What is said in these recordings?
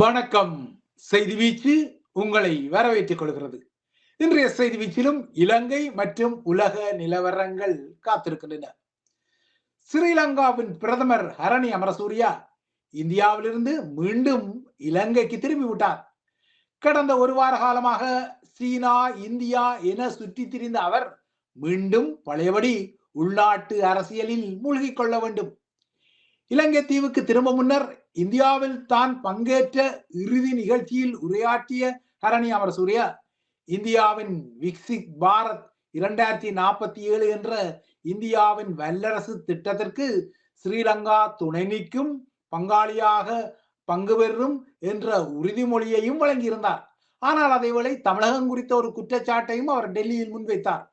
வணக்கம். செய்தி வீச்சு உங்களை வரவேற்றுக் கொள்கிறது. இன்றைய செய்தி வீச்சிலும் இலங்கை மற்றும் உலக நிலவரங்கள் காத்திருக்கின்றன. ஸ்ரீலங்காவின் பிரதமர் ஹரணி அமரசூரியா இந்தியாவிலிருந்து மீண்டும் இலங்கைக்கு திரும்பி விட்டார். கடந்த ஒரு வார காலமாக சீனா இந்தியா என சுற்றி திரிந்த அவர் மீண்டும் பழையபடி உள்நாட்டு அரசியலில் மூழ்கிக் கொள்ள வேண்டும். இலங்கை தீவுக்கு திரும்ப முன்னர் இந்தியாவில் தான் பங்கேற்ற இறுதி நிகழ்ச்சியில் உரையாற்றிய ஹரணி அமரசூரியா இந்தியாவின் விக்சிக் பாரத் இரண்டாயிரத்தி நாற்பத்தி ஏழு என்ற இந்தியாவின் வல்லரசு திட்டத்திற்கு ஸ்ரீலங்கா துணை நிற்கும் பங்காளியாக பங்கு பெறும் என்ற உறுதிமொழியையும் வழங்கியிருந்தார். ஆனால் அதேவேளை தமிழகம் குறித்த ஒரு குற்றச்சாட்டையும் அவர் டெல்லியில் முன்வைத்தார்.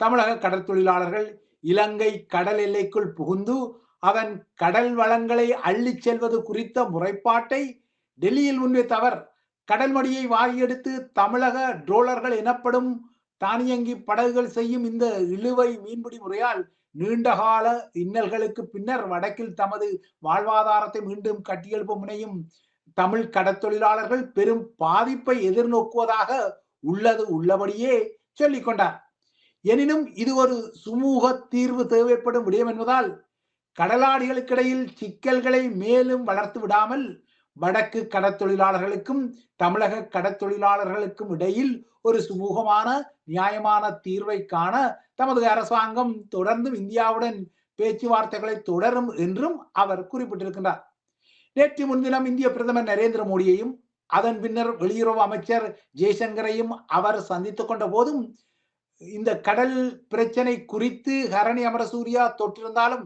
தமிழக கடற்தொழிலாளர்கள் இலங்கை கடல் எல்லைக்குள் புகுந்து அதன் கடல் வளங்களை அள்ளிச் செல்வது குறித்த முறைப்பாட்டை டெல்லியில் முன்வைத்தவர் கடல்மடியை கடல் வாரியெடுத்து தமிழக ட்ரோலர்கள் எனப்படும் தானியங்கி படகுகள் செய்யும் இந்த இழுவை மீன்பிடி முறையால் நீண்டகால இன்னல்களுக்கு பின்னர் வடக்கில் தமது வாழ்வாதாரத்தை மீண்டும் கட்டியெழுப்ப முனையும் தமிழ் கடத்தொழிலாளர்கள் பெரும் பாதிப்பை எதிர்நோக்குவதாக உள்ளது உள்ளபடியே சொல்லிக் கொண்டார். எனினும் இது ஒரு சுமூக தீர்வு தேவைப்படும் விடயம் என்பதால் கடலாடிகளுக்கிடையில் சிக்கல்களை மேலும் வளர்த்து விடாமல் வடக்கு கடற்தொழிலாளர்களுக்கும் தமிழக கடற்தொழிலாளர்களுக்கும் இடையில் ஒரு சுமூகமான நியாயமான தீர்வை காண தமது அரசாங்கம் தொடர்ந்தும் இந்தியாவுடன் பேச்சுவார்த்தைகளை தொடரும் என்றும் அவர் குறிப்பிட்டிருக்கின்றார். நேற்று முன்தினம் இந்திய பிரதமர் நரேந்திர மோடியையும் அதன் பின்னர் வெளியுறவு அமைச்சர் ஜெய்சங்கரையும் அவர் சந்தித்துக் கொண்ட போதும் இந்த கடல் பிரச்சனை குறித்து ஹரணி அமரசூர்யா தொற்றிருந்தாலும்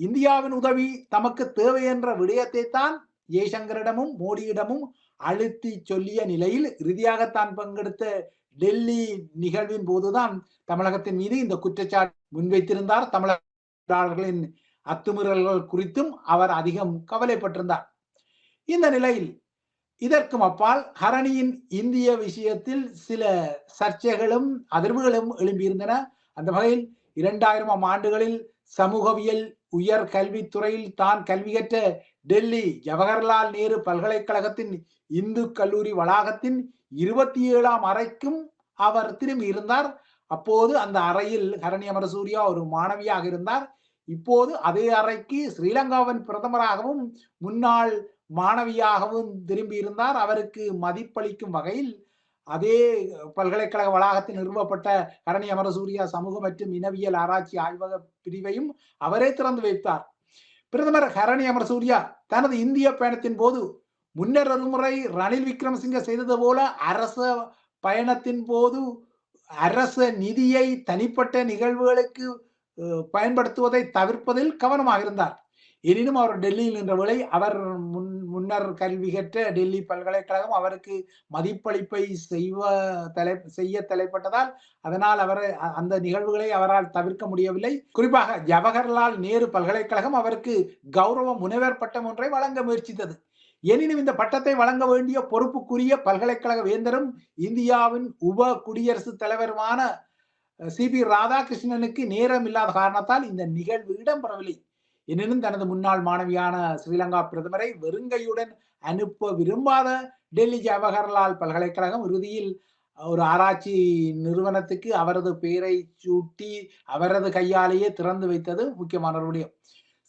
இந்தியாவின் உதவி தமக்கு தேவை என்ற விடயத்தை தான் ஜெய்சங்கரிடமும் மோடியிடமும் அழுத்தி சொல்லிய நிலையில் இறுதியாகத்தான் பங்கெடுத்த டெல்லி நிகழ்வின் போதுதான் தமிழகத்தின் மீது இந்த குற்றச்சாட்டு முன்வைத்திருந்தார். தமிழர்களின் அத்துமீறல்கள் குறித்தும் அவர் அதிகம் கவலைப்பட்டிருந்தார். இந்த நிலையில் இதற்கும் அப்பால் ஹரணியின் இந்திய விஷயத்தில் சில சர்ச்சைகளும் அதிர்வுகளும் எழும்பியிருந்தன. அந்த வகையில் இரண்டாயிரமாம் ஆண்டுகளில் சமூகவியல் உயர் கல்வித்துறையில் தான் கல்வி கற்ற டெல்லி ஜவஹர்லால் நேரு பல்கலைக்கழகத்தின் இந்து கல்லூரி வளாகத்தின் இருபத்தி ஏழாம் அறைக்கும் அவர் திரும்பி இருந்தார். அப்போது அந்த அறையில் ஹரணி அமரசூரியா ஒரு மாணவியாக இருந்தார். இப்போது அதே அறைக்கு ஸ்ரீலங்காவின் பிரதமராகவும் முன்னாள் மாணவியாகவும் திரும்பி இருந்தார். அவருக்கு மதிப்பளிக்கும் வகையில் அதே பல்கலைக்கழக வளாகத்தில் நிறுவப்பட்ட கரணி அமரசூரியா சமூக மற்றும் இனவியல் ஆராய்ச்சி ஆய்வக பிரிவையும் அவரே திறந்து வைத்தார். பிரதமர் ஹரணி அமரசூரியா தனது இந்திய பயணத்தின் போது முன்னர் ஒரு ரணில் விக்ரமசிங்க செய்தது போல அரச பயணத்தின் போது அரச நிதியை தனிப்பட்ட நிகழ்வுகளுக்கு பயன்படுத்துவதை தவிர்ப்பதில் கவனமாக இருந்தார். எனினும் அவர் டெல்லியில் நின்ற வேளை அவர் முன் முன்னர் கல்வி கற்ற டெல்லி பல்கலைக்கழகம் அவருக்கு மதிப்பளிப்பை செய்வ தலை செய்ய தலைப்பட்டதால் அதனால் அவர் அந்த நிகழ்வுகளை அவரால் தவிர்க்க முடியவில்லை. குறிப்பாக ஜவஹர்லால் நேரு பல்கலைக்கழகம் அவருக்கு கௌரவ முனைவர் பட்டம் ஒன்றை வழங்க முயற்சித்தது. எனினும் இந்த பட்டத்தை வழங்க வேண்டிய பொறுப்புக்குரிய பல்கலைக்கழக வேந்தரும் இந்தியாவின் உப குடியரசுத் தலைவருமான சி பி ராதாகிருஷ்ணனுக்கு நேரம் இல்லாத காரணத்தால் இந்த நிகழ்வு இடம்பெறவில்லை. எனினும் தனது முன்னாள் மாணவியான ஸ்ரீலங்கா பிரதமரை வெறுங்கையுடன் அனுப்ப விரும்பாத டெல்லி ஜவஹர்லால் பல்கலைக்கழகம் இறுதியில் ஒரு ஆராய்ச்சி நிறுவனத்துக்கு அவரது பெயரை சூட்டி அவரது கையாலேயே திறந்து வைத்தது முக்கியமான ஒரு விடயம்.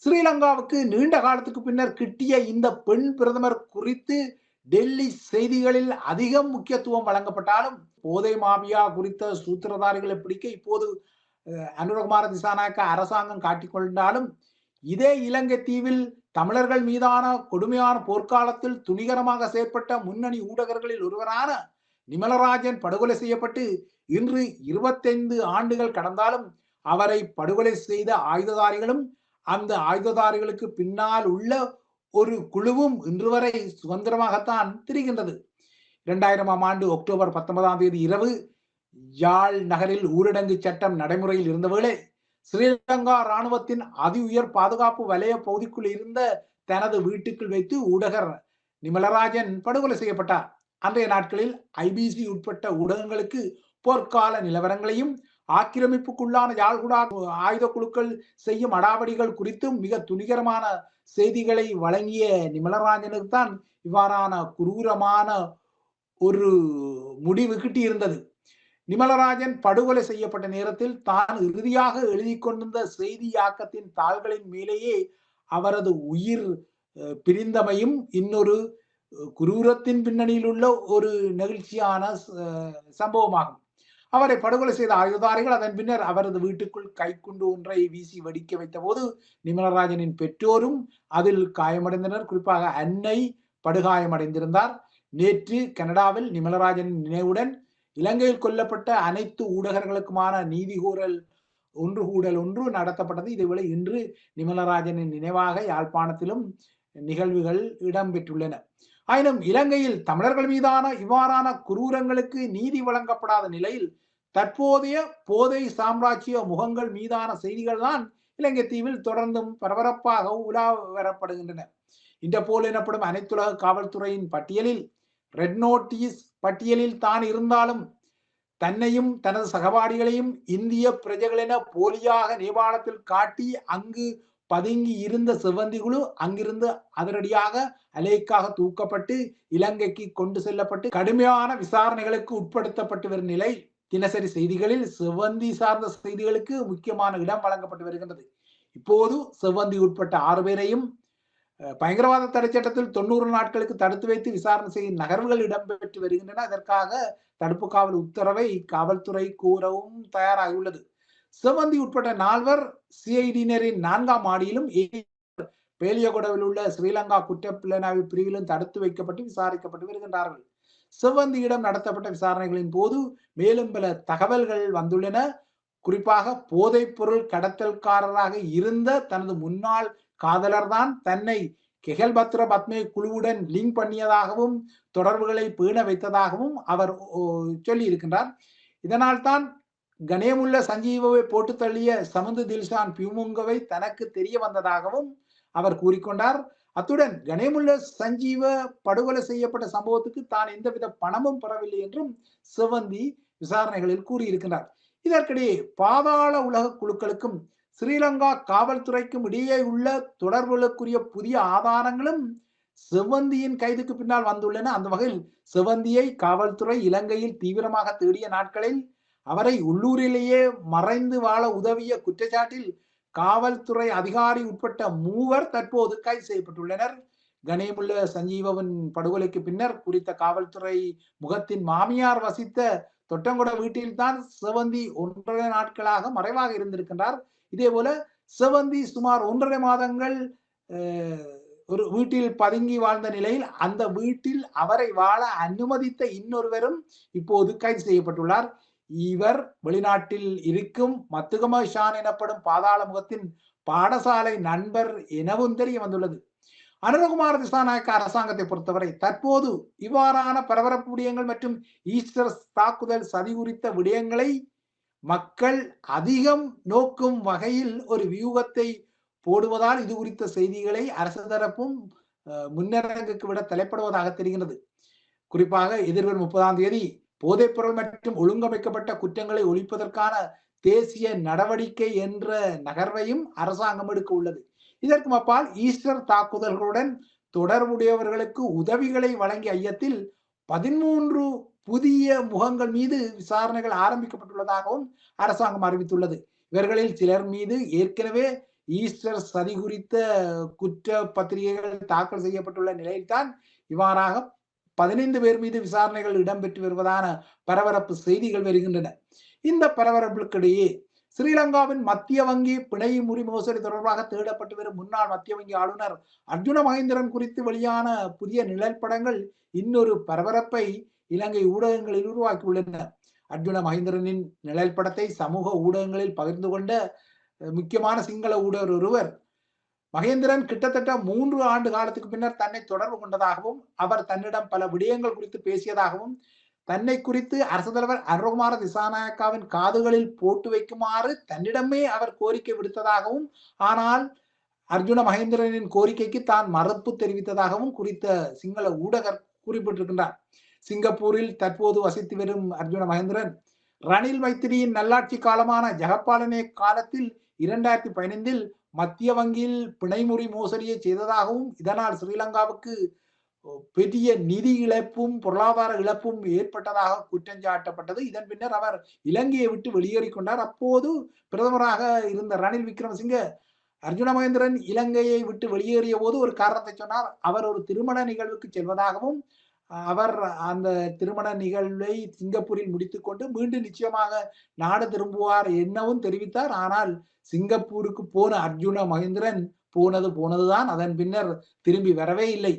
ஸ்ரீலங்காவுக்கு நீண்ட காலத்துக்கு பின்னர் கிட்டிய இந்த பெண் பிரதமர் குறித்து டெல்லி செய்திகளில் அதிகம் முக்கியத்துவம் வழங்கப்பட்டாலும் போதை மாபியா குறித்த சூத்திரதாரிகளை பிடிக்க இப்போது அனுரகுமார திசாநாயக்க அரசாங்கம் காட்டிக்கொண்டாலும் இதே இலங்கை தீவில் தமிழர்கள் மீதான கொடுமையான போர்க்காலத்தில் துணிகரமாக செயற்பட்ட முன்னணி ஊடகர்களில் ஒருவரான நிமலராஜன் படுகொலை செய்யப்பட்டு இன்று இருபத்தைந்து ஆண்டுகள் கடந்தாலும் அவரை படுகொலை செய்த ஆயுததாரிகளும் அந்த ஆயுததாரிகளுக்கு பின்னால் உள்ள ஒரு குழுவும் இன்று வரை சுதந்திரமாகத்தான் திரிகின்றது. இரண்டாயிரமாம் ஆண்டு அக்டோபர் பத்தொன்பதாம் தேதி இரவு யாழ் நகரில் ஊரடங்கு சட்டம் நடைமுறையில் இருந்தவேளை ஸ்ரீலங்கா ராணுவத்தின் அதி உயர் பாதுகாப்பு வலய பகுதிக்குள் இருந்த தனது வீட்டுக்குள் வைத்து ஊடகர் நிமலராஜன் படுகொலை செய்யப்பட்டார். அன்றைய நாட்களில் ஐபிசி உட்பட்ட ஊடகங்களுக்கு போர்க்கால நிலவரங்களையும் ஆக்கிரமிப்புக்குள்ளான யாழ்குடா ஆயுத குழுக்கள் செய்யும் அடாவடிகள் குறித்தும் மிக துணிகரமான செய்திகளை வழங்கிய நிமலராஜனுக்கு தான் இவ்வாறான குரூரமான ஒரு முடிவு கிட்டியிருந்தது. நிமலராஜன் படுகொலை செய்யப்பட்ட நேரத்தில் தான் இறுதியாக எழுதி கொண்டிருந்த செய்தியாக்கத்தின் தாள்களின் மேலேயே அவரது உயிர் பிரிந்தமையும் இன்னொரு குரூரத்தின் பின்னணியில் உள்ள ஒரு நெகிழ்ச்சியான சம்பவமாகும். அவரை படுகொலை செய்த ஆயுதாரிகள் அதன் பின்னர் அவரது வீட்டுக்குள் கைக்குண்டு ஒன்றை வீசி வெடிக்க வைத்த போது நிமலராஜனின் பெற்றோரும் அதில் காயமடைந்தனர். குறிப்பாக அன்னை படுகாயமடைந்திருந்தார். நேற்று கனடாவில் நிமலராஜனின் நினைவுடன் இலங்கையில் கொல்லப்பட்ட அனைத்து ஊடகர்களுக்குமான நீதி கூறல் ஒன்று கூடல் ஒன்று நடத்தப்பட்டது. இதேவேளை இன்று நிமலராஜனின் நினைவாக யாழ்ப்பாணத்திலும் நிகழ்வுகள் இடம்பெற்றுள்ளன. ஆயினும் இலங்கையில் தமிழர்கள் மீதான இவ்வாறான குரூரங்களுக்கு நீதி வழங்கப்படாத நிலையில் தற்போதைய போதை சாம்ராஜ்ய முகங்கள் மீதான செய்திகள் தான் இலங்கை தீவில் தொடர்ந்தும் பரபரப்பாக உலா வரப்படுகின்றன. இந்த போல் எனப்படும் அனைத்துலக காவல்துறையின் பட்டியலில் ரெட் நோட்டீஸ் பட்டியலில் தான் இருந்தாலும் தன்னையும் தனது சகபாடிகளையும் இந்திய பிரஜைகள் என போலியாக நேபாளத்தில் காட்டி அங்கு பதுங்கி இருந்த சிவந்தி குழு அங்கிருந்து அதிரடியாக அலைக்காக தூக்கப்பட்டு இலங்கைக்கு கொண்டு செல்லப்பட்டு கடுமையான விசாரணைகளுக்கு உட்படுத்தப்பட்டு வரும் நிலை தினசரி செய்திகளில் செவ்வந்தி சார்ந்த செய்திகளுக்கு முக்கியமான இடம் வழங்கப்பட்டு வருகின்றது. இப்போது செவ்வந்தி உட்பட்ட ஆறு பேரையும் பயங்கரவாத தடை சட்டத்தில் தொண்ணூறு நாட்களுக்கு தடுத்து வைத்து விசாரணை செய்யும் நகர்வுகள் இடம்பெற்று வருகின்றன. அதற்காக தடுப்பு காவல் உத்தரவை காவல்துறை கூறவும் தயாராகியுள்ளது. சிவந்தி உட்பட்ட நால்வர் சிஐடியினரின் நான்காம் மாடியிலும் பேலியகொடவில் உள்ள ஸ்ரீலங்கா குற்றப்புலனாய்வு பிரிவிலும் தடுத்து வைக்கப்பட்டு விசாரிக்கப்பட்டு வருகின்றார்கள். சிவந்தியிடம் நடத்தப்பட்ட விசாரணைகளின் போது மேலும் பல தகவல்கள் வந்துள்ளன. குறிப்பாக போதைப்பொருள் கடத்தல்காரராக இருந்த தனது முன்னாள் காதலர் தான் தன்னை கெகல்பத்ர பத்மே குழுவுடன் லிங்க் பண்ணியதாகவும் தொடர்புகளை பேண வைத்ததாகவும் அவர் சொல்லி இருக்கின்றார் இதனால் தான் கணேமுள்ள சஞ்சீவவை போட்டு தள்ளிய சமந்து தில்ஷான் பியூமுங்கவை தனக்கு தெரிய வந்ததாகவும் அவர் கூறிக்கொண்டார். அத்துடன் கணேமுள்ள சஞ்சீவ படுகொலை செய்யப்பட்ட சம்பவத்துக்கு தான் எந்தவித பணமும் பெறவில்லை என்றும் சிவந்தி விசாரணைகளில் கூறியிருக்கிறார் இதற்கிடையே பாதாள உலக குழுக்களுக்கும் ஸ்ரீலங்கா காவல்துறைக்கும் இடையே உள்ள தொடர்புகளுக்குரிய புதிய ஆதாரங்களும் செவ்வந்தியின் கைதுக்கு பின்னால் வந்துள்ளன. அந்த வகையில் செவ்வந்தியை காவல்துறை இலங்கையில் தீவிரமாக தேடிய நாட்களில் அவரை உள்ளூரிலேயே மறைந்து வாழ உதவிய குற்றச்சாட்டில் காவல்துறை அதிகாரி உட்பட்ட மூவர் தற்போது கைது செய்யப்பட்டுள்ளனர். கணேமுள்ள சஞ்சீவவன் படுகொலைக்கு பின்னர் குறித்த காவல்துறை முகத்தின் மாமியார் வசித்த தொட்டங்குட வீட்டில்தான் செவந்தி ஒன்றரை நாட்களாக மறைவாக இருந்திருக்கின்றார். இதே போல செவந்தி சுமார் ஒன்றரை மாதங்கள் ஒரு வீட்டில் பதுங்கி வாழ்ந்த நிலையில் அந்த வீட்டில் அவரை வாழ அனுமதித்த இன்னொருவரும் இப்போது கைது செய்யப்பட்டுள்ளார். இவர் வெளிநாட்டில் இருக்கும் மத்துகம ஷான் எனப்படும் பாதாள முகத்தின் பாடசாலை நண்பர் எனவும் தெரிய வந்துள்ளது. அனுரகுமார் திசாநாயக்க அரசாங்கத்தை பொறுத்தவரை தற்போது இவ்வாறான பரபரப்பு விடயங்கள் மற்றும் ஈஸ்டர் தாக்குதல் சதி குறித்த விடயங்களை மக்கள் அதிகம் நோக்கும் வகையில் ஒரு வியூகத்தை போடுவதால் இது குறித்த செய்திகளை அரசு தரப்பும் முன்னரங்குக்கு விட தலைப்படுவதாக தெரிகிறது குறிப்பாக எதிர்வரும் முப்பதாம் தேதி போதைப்பொருள் மற்றும் ஒழுங்கமைக்கப்பட்ட குற்றங்களை ஒழிப்பதற்கான தேசிய நடவடிக்கை என்ற நகர்வையும் அரசாங்கம் எடுக்க உள்ளது. இதற்கு அப்பால் ஈஸ்டர் தாக்குதல்களுடன் தொடர்புடையவர்களுக்கு உதவிகளை வழங்கிய ஐயத்தில் பதிமூன்று புதிய முகங்கள் மீது விசாரணைகள் ஆரம்பிக்கப்பட்டுள்ளதாகவும் அரசாங்கம் அறிவித்துள்ளது. இவர்களில் சிலர் மீது ஏற்கனவே ஈஸ்டர் சதி குறித்த குற்ற பத்திரிகைகள் தாக்கல் செய்யப்பட்டுள்ள நிலையில்தான் இவ்வாறாக பதினைந்து பேர் மீது விசாரணைகள் இடம்பெற்று வருவதான பரபரப்பு செய்திகள் வருகின்றன. இந்த பரபரப்புக்கிடையே ஸ்ரீலங்காவின் மத்திய வங்கி பிணை முறி மோசடி தொடர்பாக தேடப்பட்டு வரும் முன்னாள் மத்திய வங்கி ஆளுநர் அர்ஜுன மகேந்திரன் குறித்து வெளியான புதிய நிழற்படங்கள் இன்னொரு பரபரப்பை இலங்கை ஊடகங்களில் உருவாக்கியுள்ளன. அர்ஜுன மகேந்திரனின் நிழல் படத்தை சமூக ஊடகங்களில் பகிர்ந்து கொண்ட முக்கியமான சிங்கள ஊடகர் ஒருவர். மகேந்திரன் கிட்டத்தட்ட மூன்று ஆண்டு காலத்துக்கு பின்னர் தன்னை தொடர்பு கொண்டதாகவும் அவர் தன்னிடம் பல விடயங்கள் குறித்து பேசியதாகவும் தன்னை குறித்து அரசு தலைவர் அருகுமார திசாநாயக்காவின் காதுகளில் போட்டு வைக்குமாறு தன்னிடமே அவர் கோரிக்கை விடுத்ததாகவும் ஆனால் அர்ஜுன மகேந்திரனின் கோரிக்கைக்கு தான் மறுப்பு தெரிவித்ததாகவும் குறித்த சிங்கள ஊடகர் குறிப்பிட்டிருக்கின்றார். சிங்கப்பூரில் தற்போது வசித்து வரும் அர்ஜுன மகேந்திரன் ரணில் மைத்திரியின் நல்லாட்சி காலமான ஜெகப்பாலனே காலத்தில் இரண்டாயிரத்தி பதினைந்தில் மத்திய வங்கியில் பிணைமுறி மோசடியை செய்ததாகவும் இதனால் ஸ்ரீலங்காவுக்கு பெரிய நிதி இழப்பும் பொருளாதார இழப்பும் ஏற்பட்டதாக குற்றம் சாட்டப்பட்டது. இதன் பின்னர் அவர் இலங்கையை விட்டு வெளியேறிக் கொண்டார். அப்போது பிரதமராக இருந்த ரணில் விக்ரமசிங்க அர்ஜுன மகேந்திரன் இலங்கையை விட்டு வெளியேறிய போது ஒரு காரணத்தை சொன்னார். அவர் ஒரு திருமண நிகழ்வுக்கு செல்வதாகவும் அவர் அந்த திருமண நிகழ்வை சிங்கப்பூரில் முடித்துக்கொண்டு மீண்டும் நிச்சயமாக நாடு திரும்புவார் என்னவும் தெரிவித்தார். ஆனால் சிங்கப்பூருக்கு போன அர்ஜுன மகேந்திரன் போனது போனதுதான். அதன் பின்னர் திரும்பி வரவே இல்லை.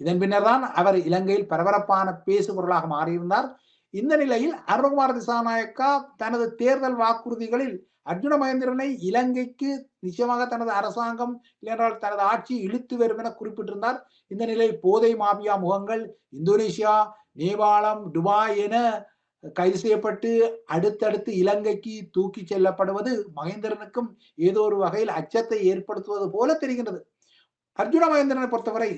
இதன் பின்னர் தான் அவர் இலங்கையில் பரபரப்பான பேசுபொருளாக மாறியிருந்தார். இந்த நிலையில் அருண்குமார் திசாநாயக்கா தனது தேர்தல் வாக்குறுதிகளில் அர்ஜுன மகேந்திரனை இலங்கைக்கு நிச்சயமாக தனது அரசாங்கம் இல்லையென்றால் தனது ஆட்சி இழுத்து வரும் என குறிப்பிட்டிருந்தார். இந்த நிலையில் போதை மாபியா முகங்கள் இந்தோனேஷியா நேபாளம் துபாய் என கைது செய்யப்பட்டு அடுத்தடுத்து இலங்கைக்கு தூக்கி செல்லப்படுவது மகேந்திரனுக்கும் ஏதோ ஒரு வகையில் அச்சத்தை ஏற்படுத்துவது போல தெரிகின்றது. அர்ஜுன மகேந்திரனை பொறுத்தவரை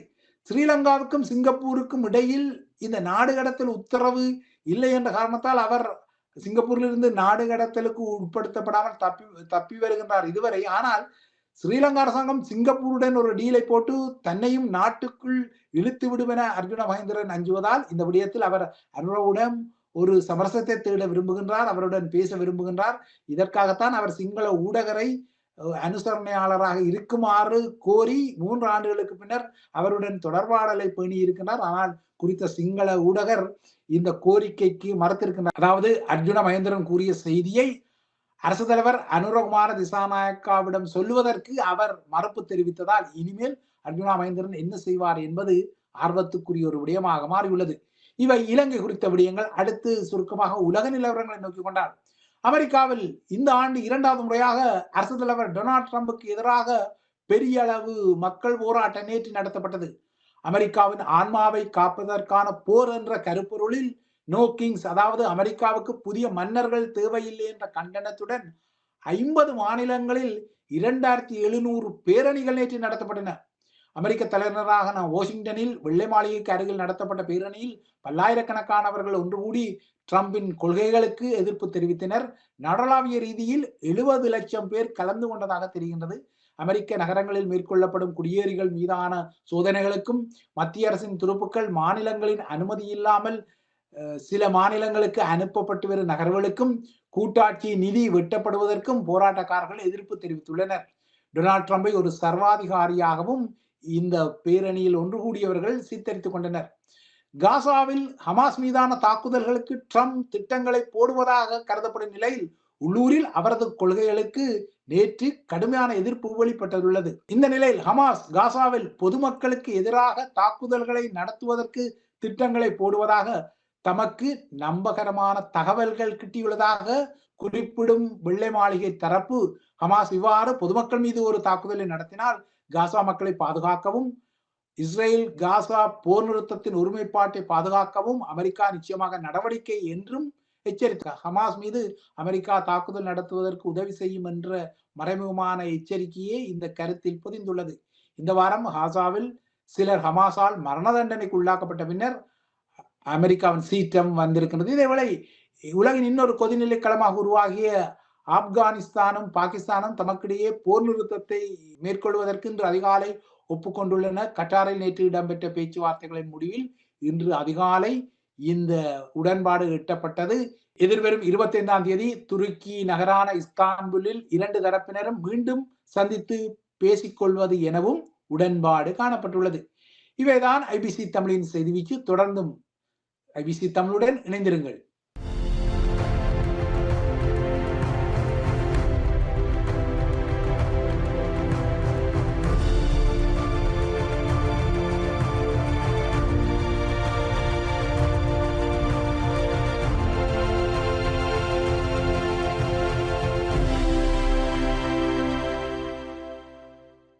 ஸ்ரீலங்காவுக்கும் சிங்கப்பூருக்கும் இடையில் இந்த நாடு கடத்தல் உத்தரவு இல்லை என்ற காரணத்தால் அவர் சிங்கப்பூரிலிருந்து நாடு கடத்தலுக்கு உட்படுத்தப்படாமல் தப்பி தப்பி வருகின்றார் இதுவரை. ஆனால் ஸ்ரீலங்கா அரசாங்கம் சிங்கப்பூருடன் ஒரு டீலை போட்டு தன்னையும் நாட்டுக்குள் இழுத்து விடுவென அர்ஜுன மகேந்திரன் அஞ்சுவதால் இந்த விடயத்தில் அவர் அனுரவுடன் ஒரு சமரசத்தை தேட விரும்புகின்றார் அவருடன் பேச விரும்புகின்றார். இதற்காகத்தான் அவர் சிங்கள ஊடகரை அனுசரணையாளராக இருக்குமாறு கோரி மூன்று ஆண்டுகளுக்கு பின்னர் அவருடன் தொடர்பாடலை பேணி இருக்கின்றார். ஆனால் குறித்த சிங்கள ஊடகர் இந்த கோரிக்கைக்கு மறுத்திருக்கின்றார். அதாவது அர்ஜுன மகேந்திரன் கூறிய செய்தியை அரசு தலைவர் அனுரகுமார திசாநாயக்காவிடம் சொல்லுவதற்கு அவர் மறுப்பு தெரிவித்ததால் இனிமேல் அர்ஜுனா மகேந்திரன் என்ன செய்வார் என்பது ஆர்வத்துக்குரிய ஒரு விடயமாக மாறியுள்ளது. இவை இலங்கை குறித்த விடயங்கள். அடுத்து சுருக்கமாக உலக நிலவரங்களை நோக்கி கொண்டார் அமெரிக்காவில் இந்த ஆண்டு இரண்டாவது முறையாக அரசு தலைவர் டொனால்ட் ட்ரம்புக்கு எதிராக பெரிய அளவு மக்கள் போராட்டம் நேற்று நடத்தப்பட்டது. அமெரிக்காவின் ஆன்மாவை காப்பதற்கான போர் என்ற கருப்பொருளில் நோ கிங்ஸ் அதாவது அமெரிக்காவுக்கு புதிய மன்னர்கள் தேவையில்லை என்ற கண்டனத்துடன் ஐம்பது மாநிலங்களில் இரண்டாயிரத்தி எழுநூறு பேரணிகள் நேற்று நடத்தப்பட்டன. அமெரிக்க தலைநகராக வாஷிங்டனில் வெள்ளை மாளிகைக்கு அருகில் நடத்தப்பட்ட பேரணியில் பல்லாயிரக்கணக்கானவர்கள் ஒன்று கூடி ட்ரம்பின் கொள்கைகளுக்கு எதிர்ப்பு தெரிவித்தனர். நடலாவிய ரீதியில் எழுபது லட்சம் பேர் கலந்து கொண்டதாக தெரிகின்றது. அமெரிக்க நகரங்களில் மேற்கொள்ளப்படும் குடியேறிகள் மீதான சோதனைகளுக்கும் மத்திய அரசின் துருப்புக்கள் மாநிலங்களின் அனுமதி இல்லாமல் சில மாநிலங்களுக்கு அனுப்பப்பட்டு வரும் நகர்வுகளுக்கும் கூட்டாட்சி நிதி வெட்டப்படுவதற்கும் போராட்டக்காரர்கள் எதிர்ப்பு தெரிவித்துள்ளனர். டொனால்ட் ட்ரம்பை ஒரு சர்வாதிகாரியாகவும் இந்த பேரணியில் ஒன்று கூடியவர்கள் சித்தரித்துக் கொண்டனர். காசாவில் ஹமாஸ் மீதான தாக்குதல்களுக்கு ட்ரம்ப் திட்டங்களை போடுவதாக கருதப்படும் நிலையில் உள்ளூரில் அவரது கொள்கைகளுக்கு நேற்று கடுமையான எதிர்ப்பு வெளிப்பட்டுள்ளது. இந்த நிலையில் ஹமாஸ் காசாவில் பொதுமக்களுக்கு எதிராக தாக்குதல்களை நடத்துவதற்கு திட்டங்களை போடுவதாக தமக்கு நம்பகரமான தகவல்கள் கிட்டியுள்ளதாக குறிப்பிடும் வெள்ளை மாளிகை தரப்பு ஹமாஸ் இவ்வாறு பொதுமக்கள் மீது ஒரு தாக்குதலை நடத்தினால் காசா மக்களை பாதுகாக்கவும் இஸ்ரேல் காசா போர் நிறுத்தத்தின் ஒருமைப்பாட்டை பாதுகாக்கவும் அமெரிக்கா நிச்சயமாக நடவடிக்கை என்றும் எச்சரித்தார். ஹமாஸ் மீது அமெரிக்கா தாக்குதல் நடத்துவதற்கு உதவி செய்யும் என்ற மறைமுகமான எச்சரிக்கையே இந்த கருத்தில் பொதிந்துள்ளது. இந்த வாரம் ஹாசாவில் சிலர் ஹமாஸால் மரண தண்டனைக்கு உள்ளாக்கப்பட்ட பின்னர் அமெரிக்காவின் சீற்றம் வந்திருக்கின்றது. இதேவேளை உலகின் இன்னொரு கொதிநிலை களமாக உருவாகிய ஆப்கானிஸ்தானும் பாகிஸ்தானும் தமக்கிடையே போர் நிறுத்தத்தை மேற்கொள்வதற்கு இன்று அதிகாலை ஒப்புக்கொண்டுள்ளன கட்டாரில் நேற்று இடம்பெற்ற பேச்சுவார்த்தைகளின் முடிவில் இன்று அதிகாலை இந்த உடன்பாடு எட்டப்பட்டது. எதிர்வரும் இருபத்தி ஐந்தாம் தேதி துருக்கி நகரான இஸ்தான்புலில் இரண்டு தரப்பினரும் மீண்டும் சந்தித்து பேசிக்கொள்வது எனவும் உடன்பாடு காணப்பட்டுள்ளது. இவைதான் ஐபிசி தமிழின் செய்திக்கு தொடர்ந்தும் ஐபிசி தமிழுடன் இணைந்திருங்கள்.